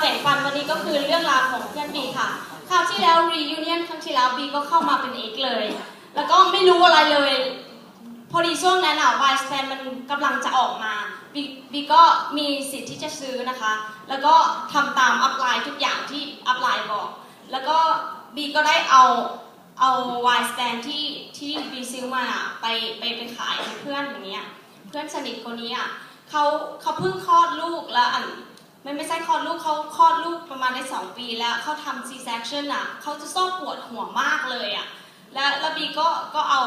แบ่งปันวันนี้ก็คือเรื่องราวของเพื่อนบีค่ะ คราวที่แล้ว reunion ครั้งที่แล้วบีก็เข้ามาเป็นเอกเลย แล้วก็ไม่รู้อะไรเลย พอดีช่วงนั้นอะวายสแตนมันกำลังจะออกมาบีบีก็มีสิทธิ์ที่จะซื้อนะคะ แล้วก็ทำตามอัพไลน์ทุกอย่างที่อัพไลน์บอก แล้วก็บีก็ได้เอาเอาวายสแตนที่ที่บีซื้อมาอะไปไปไปขายให้เพื่อนอย่างเงี้ย เพื่อนสนิทคนนี้อะเขาเขาเพิ่งคลอดลูกแล้ว อันไม่ไม่ใช่คลอดลูกเขาคลอดลูกประมาณได้สองปีแล้วเขาทำ C section อะเขาจะชอบปวดหัวมากเลยอะแล้วแล้วบีก็ก็เอา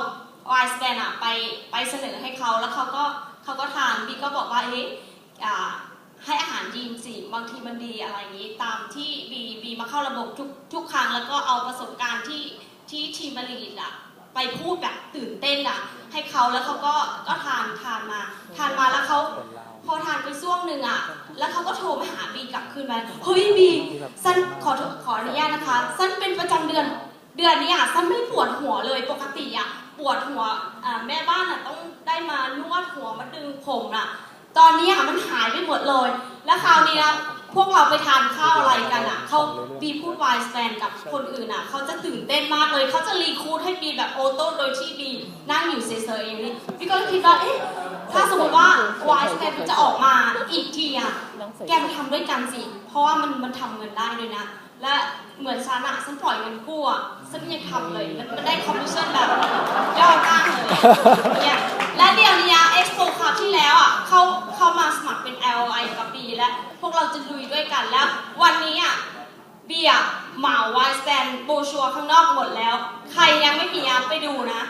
วายสแตนอะไปไปเสนอให้เขาแล้วเขาก็เขาก็ทานบีก็บอกว่าเอ๊ะอ่าให้อาหารยีนสิบางทีมันดีอะไรอย่างนี้ ตามที่บีบีมาเข้าระบบทุกทุกครั้งแล้วก็เอาประสบการณ์ที่ที่ทีมบริษัทอะไปพูดแบบตื่นเต้นอะให้เขาแล้วเขาก็ก็ทานทานมา ทานมาแล้วเขาพอทานไปช่วงหนึ่งอะ แล้วเขาก็โทรมาหาบีกลับคืนมาเฮ้ยบีสั้นขอขออนุญาตนะคะ สั้นเป็นประจำเดือน เดือนนี้อะฉันไม่ปวดหัวเลยปกติอะปวดหัวแม่บ้านอะต้องได้มานวดหัวมาดึงผมอะ ตอนนี้อะมันหายไปหมดเลย แล้วคราวนี้นะพวกเราไปทานข้าวอะไรกันอะเขาบีพูดวายสแตนกับคนอื่นอะเขาจะตื่นเต้นมากเลยเขาจะรีคูดให้บีแบบโอโต้โดยที่บีนั่งอยู่เฉยๆอย่างนี้บีก็คิดว่าเอ๊ะ ถ้าสมมติว่าวายสแตนจะออกมาอีกทีอะแกมาทำด้วยกันสิ เพราะว่ามันมันทำเงินได้ด้วยนะ และเหมือนฉันอะฉันปล่อยเงินกู้อะฉันยังทำเลยแล้วมันได้คอมมิชชั่นแบบยอดมากเลยเนี่ยและเดี๋ยวนี้เอ็กซ์โปคราวที่แล้วอะเขาเขามาสมัครเป็น LI กับบีและพวกเราจะลุยด้วยกันแล้ว วันนี้อะบีอะเหมาวายสแตนโบชัวข้างนอกหมดแล้ว ใครยังไม่มีอะไปดูนะ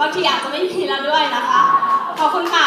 บางทีอาจจะไม่มีแล้วด้วยนะคะ ขอบคุณค่ะ